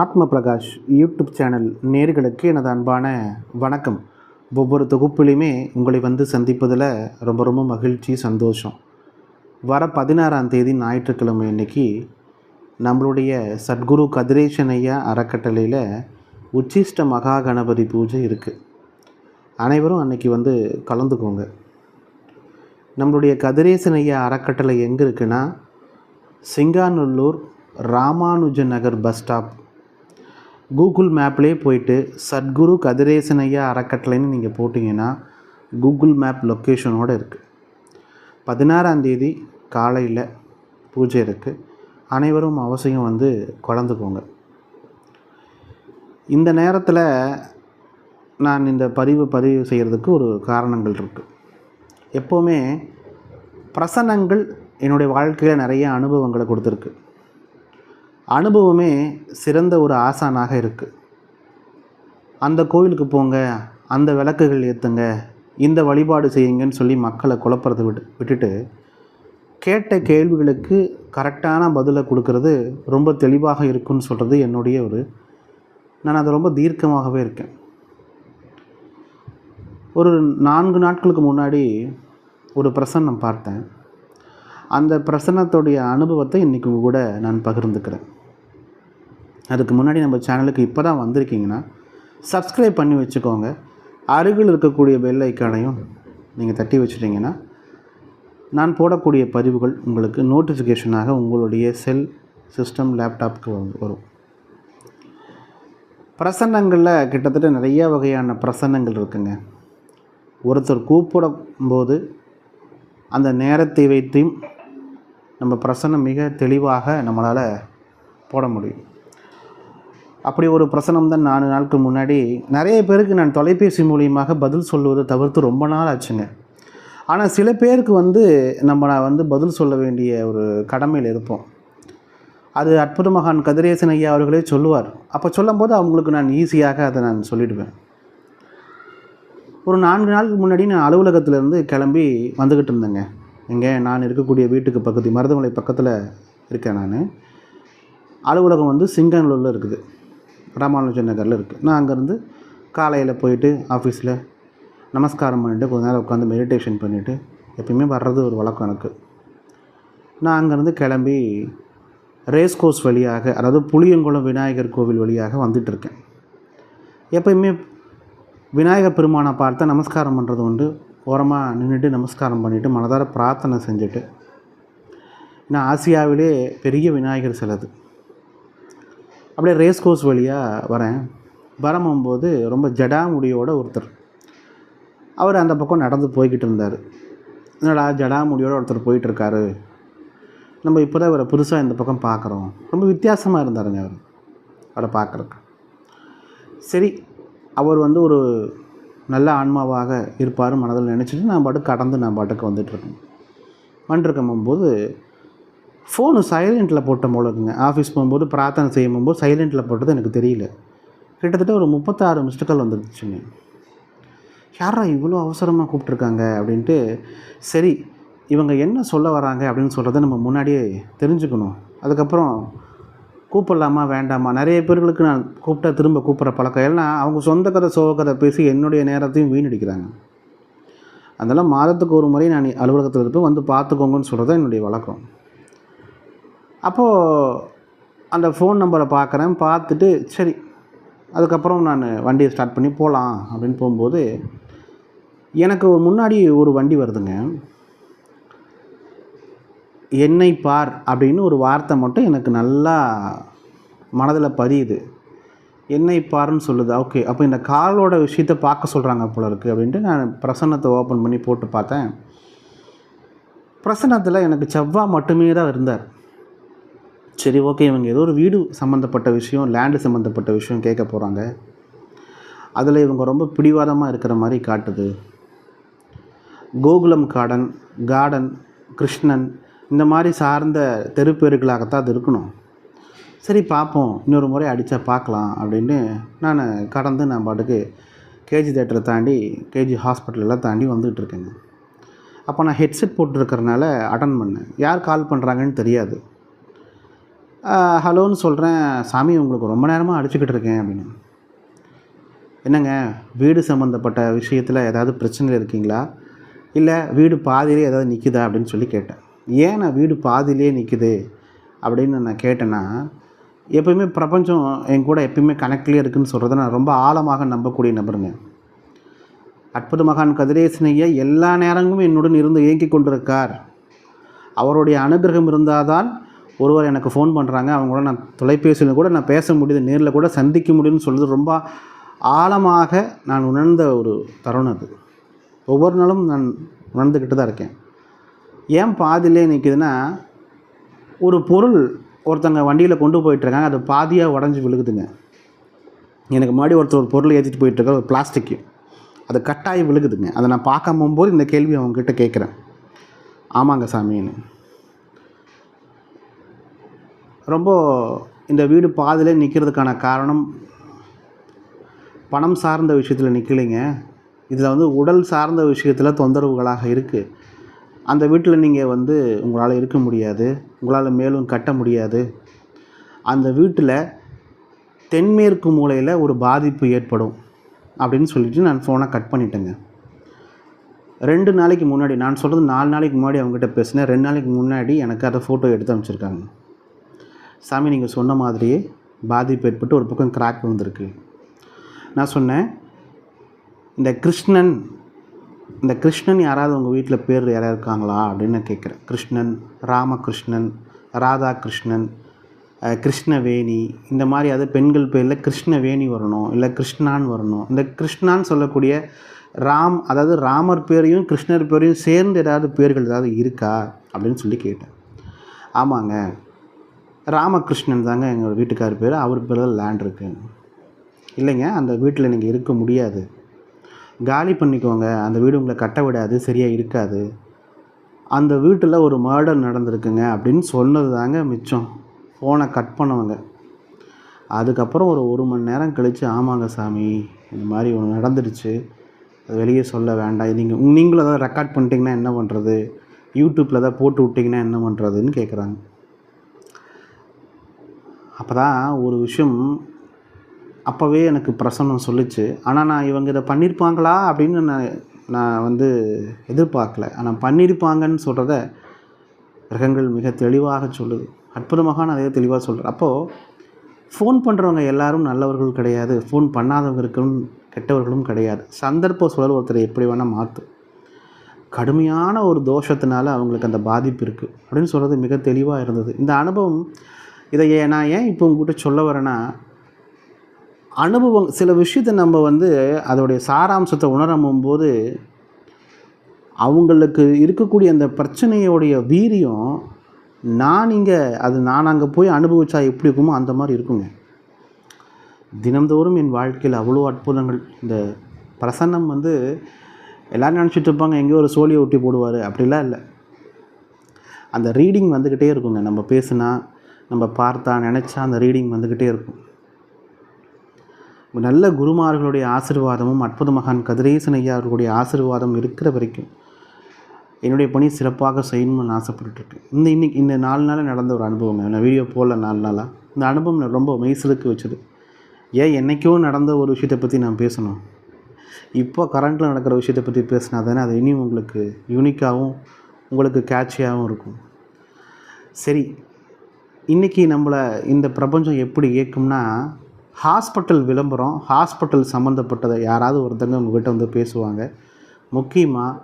ஆத்ம Prakash YouTube channel நேர்களுக்கு எனது அன்பான வணக்கம். ஒவ்வொரு தொகுப்பிலையுமே உங்களை வந்து சந்திப்பதில் ரொம்ப ரொம்ப மகிழ்ச்சி சந்தோஷம். வர பதினாறாம் தேதி ஞாயிற்றுக்கிழமை அன்னைக்கு நம்மளுடைய சத்குரு கதிரேசன் ஐயா அறக்கட்டளையில் உச்சிஷ்ட மகா கணபதி பூஜை இருக்குது அனைவரும் அன்னைக்கு வந்து கலந்துக்கோங்க. நம்மளுடைய கதிரேசன் ஐயா அறக்கட்டளை எங்கே இருக்குன்னா Singanallur Ramanuja Nagar bus stop Google மேப்லேயே போயிட்டு சத்குரு கதிரேசனையா அறக்கட்டளைன்னு நீங்கள் போட்டிங்கன்னா கூகுள் மேப் லொக்கேஷனோடு இருக்குது பதினாறாம் தேதி காலையில் பூஜை இருக்குது அனைவரும் அவசியம் வந்து கலந்துக்கோங்க இந்த நேரத்தில் நான் இந்த பதிவு பதிவு செய்கிறதுக்கு ஒரு காரணங்கள் இருக்குது எப்போவுமே பிரசன்னங்கள் என்னுடைய வாழ்க்கையில் நிறைய அனுபவங்களை கொடுத்துருக்கு. அனுபவமே சிறந்த ஒரு ஆசானாக இருக்குது அந்த கோவிலுக்கு போங்க அந்த விளக்குகள் ஏற்றுங்க இந்த வழிபாடு செய்யுங்கன்னு சொல்லி மக்களை குழப்பறதை விட்டு விட்டுட்டு கேட்ட கேள்விகளுக்கு கரெக்டான பதிலை கொடுக்கறது ரொம்ப தெளிவாக இருக்குன்னு சொல்கிறது என்னுடைய ஒரு நான் அதை ரொம்ப தீர்க்கமாகவே இருக்கேன். ஒரு நான்கு நாட்களுக்கு முன்னாடி ஒரு பிரசன்னம் பார்த்தேன். அந்த பிரசன்னத்துடைய அனுபவத்தை இன்றைக்கும் கூட நான் பகிர்ந்துக்கிறேன். அதுக்கு முன்னாடி நம்ம சேனலுக்கு இப்போ தான் வந்திருக்கீங்கன்னா சப்ஸ்கிரைப் பண்ணி வச்சுக்கோங்க. அருகில் இருக்கக்கூடிய பெல் ஐக்கானையும் நீங்கள் தட்டி வச்சிட்டிங்கன்னா நான் போடக்கூடிய பதிவுகள் உங்களுக்கு நோட்டிஃபிகேஷனாக உங்களுடைய செல் சிஸ்டம் லேப்டாப்க்கு வந்து வரும். பிரசன்னங்களில் கிட்டத்தட்ட நிறைய வகையான பிரசன்னங்கள் இருக்குங்க. ஒருத்தர் கூப்பிடும்போது அந்த நேரத்தை வைத்தையும் நம்ம பிரசன்னம் மிக தெளிவாக நம்மளால் போட முடியும். அப்படி ஒரு பிரசனம் தான் நாலு நாளுக்கு முன்னாடி நிறைய பேருக்கு நான் தொலைபேசி மூலியமாக பதில் சொல்லுவதை தவிர்த்து ரொம்ப நாள் ஆச்சுங்க. ஆனால் சில பேருக்கு வந்து நம்ம நான் வந்து பதில் சொல்ல வேண்டிய ஒரு கடமையில் இருப்போம். அது அற்புத மகான் கதிரேசன் ஐயா அவர்களே சொல்லுவார். அப்போ சொல்லும்போது அவங்களுக்கு நான் ஈஸியாக அதை நான் சொல்லிவிடுவேன் ஒரு நான்கு நாளுக்கு முன்னாடி நான் அலுவலகத்திலேருந்து கிளம்பி வந்துக்கிட்டு இருந்தேங்க. எங்கே நான் இருக்கக்கூடிய வீட்டுக்கு பக்கத்து மருதமலை பக்கத்தில் இருக்கேன் நான். அலுவலகம் வந்து சிங்கநல்லூரில் இருக்குது. ராமானுஜன் நகரில் இருக்குது. நான் அங்கேருந்து காலையில் போயிட்டு ஆஃபீஸில் நமஸ்காரம் பண்ணிவிட்டு கொஞ்ச நேரம் உட்காந்து மெடிடேஷன் பண்ணிவிட்டு எப்பயுமே வர்றது ஒரு வழக்கம் எனக்கு. நான் அங்கேருந்து கிளம்பி ரேஸ் கோர்ஸ் வழியாக அதாவது புளியங்குளம் விநாயகர் கோவில் வழியாக வந்துட்டுருக்கேன். எப்பயுமே விநாயகர் பெருமானை பார்த்து நமஸ்காரம் பண்ணுறது உண்டு. ஓரமாக நின்றுட்டு நமஸ்காரம் பண்ணிவிட்டு மனதார பிரார்த்தனை செஞ்சுட்டு. நான் ஆசியாவிலே பெரிய விநாயகர் சிலது அப்படியே ரேஸ் கோர்ஸ் வழியாக வரேன். வரம்போது ரொம்ப ஜடாமுடியோட ஒருத்தர். அவர் அந்த பக்கம் நடந்து போய்கிட்டு இருந்தார். என்னடா ஜடாமுடியோட ஒருத்தர் போயிட்டுருக்காரு நம்ம இப்போ தான் இவரை புதுசாக இந்த பக்கம் பார்க்குறோம். ரொம்ப வித்தியாசமாக இருந்தாருங்க அவர். அவரை பார்க்குறக்கு சரி அவர் வந்து ஒரு நல்ல ஆன்மாவாக இருப்பார் மனதில் நினச்சிட்டு நான் பாட்டுக்கு கடந்து நான் பாட்டுக்கு வந்துட்டுருக்கேன் வந்துருக்கும் போது ஃபோனு சைலண்ட்டில் போட்ட போல இருக்குங்க. ஆஃபீஸ் போகும்போது பிரார்த்தனை செய்யும் போகும்போது சைலண்ட்டில் போட்டது எனக்கு தெரியல. கிட்டத்தட்ட ஒரு முப்பத்தாறு மிஸ்டு கால் வந்துருச்சுங்க. யாரா இவ்வளோ அவசரமாக கூப்பிட்ருக்காங்க அப்படின்ட்டு சரி இவங்க என்ன சொல்ல வராங்க? அப்படின்னு சொல்கிறத நம்ம முன்னாடியே தெரிஞ்சுக்கணும். அதுக்கப்புறம் கூப்பிடலாமா? வேண்டாமா? நிறைய பேர்களுக்கு நான் கூப்பிட்டா திரும்ப கூப்பிட்ற பழக்கம். ஏன்னா அவங்க சொந்த கதை சோக கதை பேசி என்னுடைய நேரத்தையும் வீணடிக்கிறாங்க. அதனால் மாதத்துக்கு ஒரு முறை நான் அலுவலகத்தில் இருப்பேன். வந்து பார்த்துக்கோங்கன்னு சொல்கிறது தான் என்னுடைய வழக்கம். அப்போது அந்த ஃபோன் நம்பரை பார்க்குறேன் பார்த்துட்டு சரி அதுக்கப்புறம் நான் வண்டியை ஸ்டார்ட் பண்ணி போகலாம் அப்படின்னு போகும்போது எனக்கு முன்னாடி ஒரு வண்டி வருதுங்க. என்னை பார் அப்படின்னு ஒரு வார்த்தை மட்டும் எனக்கு நல்லா மனதில் பதியுது. என்னை பார்ன்னு சொல்லுது. ஓகே அப்போ இந்த காலோட விஷயத்தை பார்க்க சொல்கிறாங்க போல இருக்குது அப்படின்ட்டு நான் பிரசன்னத்தை ஓப்பன் பண்ணி போட்டு பார்த்தேன். பிரசன்னத்தில் எனக்கு செவ்வாய் மட்டுமே தான் இருந்தார். சரி ஓகே இவங்க ஏதோ ஒரு வீடு சம்மந்தப்பட்ட விஷயம் லேண்டு சம்மந்தப்பட்ட விஷயம் கேட்க போகிறாங்க அதில் இவங்க ரொம்ப பிடிவாதமாக இருக்கிற மாதிரி காட்டுது. கோகுலம் கார்டன் கார்டன் கிருஷ்ணன் இந்த மாதிரி சார்ந்த தெருப்பேருக்களாகத்தான் அது இருக்கணும். சரி பார்ப்போம். இன்னொரு முறை அடித்தா பார்க்கலாம் அப்படின்னு நான் கடந்து நான் பாட்டுக்கு கேஜி தேட்டரை தாண்டி கேஜி ஹாஸ்பிட்டலெல்லாம் தாண்டி வந்துகிட்டு இருக்கேங்க. அப்போ நான் ஹெட்செட் போட்டிருக்கறனால அட்டன் பண்ணேன். யார் கால் பண்ணுறாங்கன்னு தெரியாது. ஹலோன்னு சொல்கிறேன் சாமி உங்களுக்கு ரொம்ப நேரமாக அடிச்சுக்கிட்டு இருக்கேன் அப்படின்னு. என்னங்க வீடு சம்மந்தப்பட்ட விஷயத்தில் ஏதாவது பிரச்சனை இருக்கீங்களா? இல்லை வீடு பாதியிலே ஏதாவது நிற்குதா அப்படின்னு சொல்லி கேட்டேன். ஏன் நான் வீடு பாதியிலே நிற்குது அப்படின்னு நான் கேட்டேன்னா எப்பயுமே பிரபஞ்சம் என் கூட எப்பயுமே கனெக்ட்லேயே இருக்குன்னு சொல்கிறத நான் ரொம்ப ஆழமாக நம்பக்கூடிய நபருங்க. அற்புத மகான் கதிரேசனையை எல்லா நேரங்களும் என்னுடன் இருந்து இயங்கி கொண்டிருக்கார். அவருடைய அனுகிரகம் இருந்தால்தான் ஒருவர் எனக்கு ஃபோன் பண்ணுறாங்க அவங்க கூட நான் தொலைபேசியில் கூட நான் பேச முடியுது நேரில் கூட சந்திக்க முடியும்னு சொல்கிறது ரொம்ப ஆழமாக நான் உணர்ந்த ஒரு தருணம் அது. ஒவ்வொரு நாளும் நான் உணர்ந்துக்கிட்டு தான் இருக்கேன். ஏன் பாதியிலே நிற்குதுன்னா ஒரு பொருள் ஒருத்தங்க வண்டியில் கொண்டு போயிட்டுருக்காங்க அது பாதியாக உடஞ்சி விழுகுதுங்க. எனக்கு முன்னாடி ஒருத்தர் ஒரு பொருள் ஏற்றிட்டு போயிட்டுருக்க ஒரு பிளாஸ்டிக்கு அது கட்டாயி விழுகுதுங்க. அதை நான் பார்க்க போகும்போது இந்த கேள்வி அவங்கக்கிட்ட கேட்குறேன். ஆமாங்க சாமின்னு ரொம்ப இந்த வீடு பாதியில் நிற்கிறதுக்கான காரணம் பணம் சார்ந்த விஷயத்தில் நிற்கலைங்க இதில் வந்து உடல் சார்ந்த விஷயத்தில் தொந்தரவுகளாக இருக்குது அந்த வீட்டில் நீங்கள் வந்து உங்களால் இருக்க முடியாது. உங்களால் மேலும் கட்ட முடியாது. அந்த வீட்டில் தென்மேற்கு மூலையில் ஒரு பாதிப்பு ஏற்படும் அப்படின்னு சொல்லிட்டு நான் ஃபோனை கட் பண்ணிட்டேங்க. ரெண்டு நாளைக்கு முன்னாடி நான் சொல்கிறது நாலு நாளைக்கு முன்னாடி அவங்ககிட்ட பேசினேன். ரெண்டு நாளைக்கு முன்னாடி எனக்கு அதை ஃபோட்டோ எடுத்து அமைச்சிருக்காங்க சாமி நீங்கள் சொன்ன மாதிரியே பாதிப்பு ஏற்பட்டு ஒரு பக்கம் கிராக் விழுந்திருக்கு. நான் சொன்னேன் இந்த கிருஷ்ணன் இந்த கிருஷ்ணன் யாராவது உங்கள் வீட்டில் பேர் யாராவது இருக்காங்களா அப்படின்னு கேட்குறேன். கிருஷ்ணன் ராமகிருஷ்ணன் ராதாகிருஷ்ணன் கிருஷ்ணவேணி இந்த மாதிரி அது பெண்கள் பேரில் கிருஷ்ணவேணி வரணும் இல்லை கிருஷ்ணான்னு வரணும். இந்த கிருஷ்ணான்னு சொல்லக்கூடிய ராம் அதாவது ராமர் பேரையும் கிருஷ்ணர் பேரையும் சேர்ந்து ஏதாவது பேர்கள் ஏதாவது இருக்கா அப்படின்னு சொல்லி கேட்டேன். ஆமாங்க. ராமகிருஷ்ணன் தாங்க எங்கள் வீட்டுக்கார் பேர். அவர் பேர் தான் லேண்ட் இருக்குது இல்லைங்க அந்த வீட்டில் நீங்கள் இருக்க முடியாது. காலி பண்ணிக்கோங்க. அந்த வீடு உங்களை கட்ட விடாது சரியாக இருக்காது. அந்த வீட்டில் ஒரு மர்டர் நடந்திருக்குங்க அப்படின்னு சொன்னது தாங்க மிச்சம் ஃபோனை கட் பண்ணவங்க. அதுக்கப்புறம் ஒரு ஒரு மணி நேரம் கழித்து ஆமாங்க சாமி இந்த மாதிரி ஒன்று நடந்துடுச்சு அது வெளியே சொல்ல வேண்டாம். நீங்கள் நீங்களும் ஏதாவது ரெக்கார்ட் பண்ணிட்டீங்கன்னா என்ன பண்ணுறது யூடியூப்பில் ஏதாவது போட்டு விட்டிங்கன்னா என்ன பண்ணுறதுன்னு கேட்குறாங்க அப்போ தான் ஒரு விஷயம் அப்போவே எனக்கு பிரசன்னம் சொல்லிச்சு. ஆனால் நான் இவங்க இதை பண்ணியிருப்பாங்களா அப்படின்னு நான் நான் வந்து எதிர்பார்க்கல. ஆனால் பண்ணியிருப்பாங்கன்னு சொல்கிறத கிரகங்கள் மிக தெளிவாக சொல்லுது. அற்புதமாக நான் அதே தெளிவாக சொல்கிறேன் அப்போது ஃபோன் பண்ணுறவங்க எல்லாரும் நல்லவர்கள் கிடையாது. ஃபோன் பண்ணாதவங்க இருக்கணும் கெட்டவர்களும் கிடையாது. சந்தர்ப்ப சூழல் ஒருத்தரை எப்படி வேணால் மாற்றும் கடுமையான ஒரு தோஷத்தினால அவங்களுக்கு அந்த பாதிப்பு இருக்குது அப்படின்னு சொல்கிறது மிக தெளிவாக இருந்தது. இந்த அனுபவம் இதை ஏன் நான் ஏன் இப்போ உங்ககிட்ட சொல்ல வரேன்னா அனுபவம் சில விஷயத்தை நம்ம வந்து அதோடைய சாராம்சத்தை உணரும் போது அவங்களுக்கு இருக்கக்கூடிய அந்த பிரச்சனையோடைய வீரியம் நான் இங்கே அது நான் அங்கே போய் அனுபவித்தா எப்படி இருக்குமோ அந்த மாதிரி இருக்குங்க. தினந்தோறும் என் வாழ்க்கையில் அவ்வளோ அற்புதங்கள். இந்த பிரசன்னம் வந்து எல்லோரும் நினச்சிட்டு இருப்பாங்க எங்கேயோ ஒரு சோழியை ஒட்டி போடுவார். அப்படிலாம் இல்லை. அந்த ரீடிங் வந்துக்கிட்டே இருக்குங்க. நம்ம பேசுனா நம்ம பார்த்தா நினச்சா அந்த ரீடிங் வந்துக்கிட்டே இருக்கும். நல்ல குருமார்களுடைய ஆசீர்வாதமும் அற்புத மகான் கதிரேசன் ஐயா அவர்களுடைய ஆசிர்வாதம் இருக்கிற வரைக்கும் என்னுடைய பணி சிறப்பாக செய்யணும்னு ஆசைப்பட்டுருக்கேன் இந்த இன்னைக்கு இந்த நாலு நாளாக நடந்த ஒரு அனுபவங்க நான் வீடியோ போடல நாலு நாளாக இந்த அனுபவம் ரொம்ப மெய்சிலுக்கு வச்சது. ஏன் என்றைக்கோ நடந்த ஒரு விஷயத்தை பற்றி நான் பேசணும். இப்போ கரண்ட்டில் நடக்கிற விஷயத்தை பற்றி பேசினா தானே அது இனியும் உங்களுக்கு யூனிக்காகவும் உங்களுக்கு கேட்சியாகவும் இருக்கும். சரி இன்றைக்கி நம்மளை இந்த பிரபஞ்சம் எப்படி இயக்கும்னா ஹாஸ்பிட்டல் விளம்பரம் ஹாஸ்பிட்டல் சம்மந்தப்பட்டதை யாராவது ஒருத்தங்க உங்ககிட்ட வந்து பேசுவாங்க. முக்கியமாக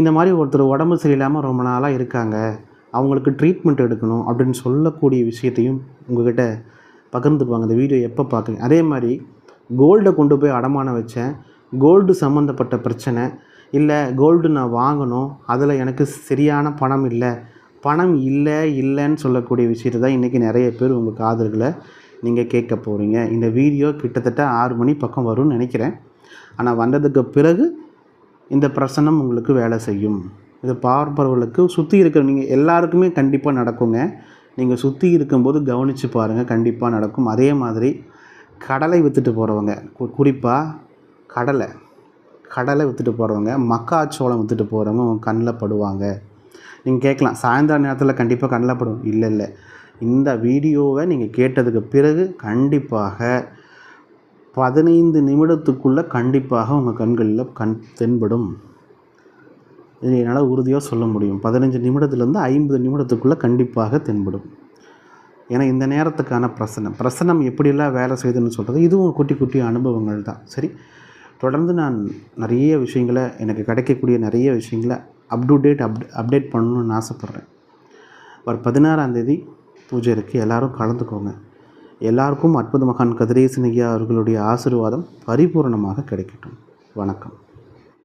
இந்த மாதிரி ஒருத்தர் உடம்பு சரியில்லாமல் ரொம்ப நாளாக இருக்காங்க. அவங்களுக்கு ட்ரீட்மெண்ட் எடுக்கணும் அப்படின்னு சொல்லக்கூடிய விஷயத்தையும் உங்ககிட்ட பகிர்ந்துப்பாங்க இந்த வீடியோ எப்போ பார்க்குறீங்க அதே மாதிரி கோல்டை கொண்டு போய் அடமானம் வச்சேன். கோல்டு சம்மந்தப்பட்ட பிரச்சனை. இல்லை கோல்டு நான் வாங்கணும். அதில் எனக்கு சரியான பணம் இல்லை. பணம் இல்லை இல்லைன்னு சொல்லக்கூடிய விஷயத்தை தான் இன்றைக்கி நிறைய பேர் உங்கள் காதல்களை நீங்கள் கேட்க போகிறீங்க இந்த வீடியோ கிட்டத்தட்ட ஆறு மணி பக்கம் வரும்னு நினைக்கிறேன். ஆனால் வந்ததுக்கு பிறகு இந்த பிரசனம் உங்களுக்கு வேலை செய்யும். இது பார்ப்பவர்களுக்கு சுற்றி இருக்கிற நீங்கள் எல்லாருக்குமே கண்டிப்பாக நடக்குங்க. நீங்கள் சுற்றி இருக்கும்போது கவனித்து பாருங்கள் கண்டிப்பாக நடக்கும். அதே மாதிரி கடலை விற்றுட்டு போகிறவங்க குறிப்பாக கடலை. கடலை விற்றுட்டு போகிறவங்க மக்காச்சோளம் விற்றுட்டு போகிறவங்க உங்கள் கண்ணில் படுவாங்க. நீங்கள் கேட்கலாம். சாயந்தர நேரத்தில் கண்டிப்பாக கண்ணப்படும் இல்லை இல்லை. இந்த வீடியோவை நீங்கள் கேட்டதுக்கு பிறகு கண்டிப்பாக பதினைந்து நிமிடத்துக்குள்ளே கண்டிப்பாக உங்கள் கண்களில் கண் தென்படும். இது என்னால் உறுதியாக சொல்ல முடியும். பதினஞ்சு நிமிடத்துலேருந்து ஐம்பது நிமிடத்துக்குள்ளே கண்டிப்பாக தென்படும். ஏன்னா இந்த நேரத்துக்கான பிரசனம். பிரசனம் எப்படியெல்லாம் வேலை செய்யுதுன்னு சொல்கிறது இதுவும் குட்டி குட்டி அனுபவங்கள் தான். சரி. தொடர்ந்து நான் நிறைய விஷயங்களை எனக்கு கிடைக்கக்கூடிய நிறைய விஷயங்களை up to date up update பண்ணணும்னு ஆசைப்பட்றேன். ஒரு பதினாறாந்தேதி பூஜை இருக்குது எல்லோரும் கலந்துக்கோங்க. எல்லாருக்கும் அற்புத மகான் கதிரேசனியா அவர்களுடைய ஆசீர்வாதம் பரிபூரணமாக கிடைக்கட்டும். வணக்கம்.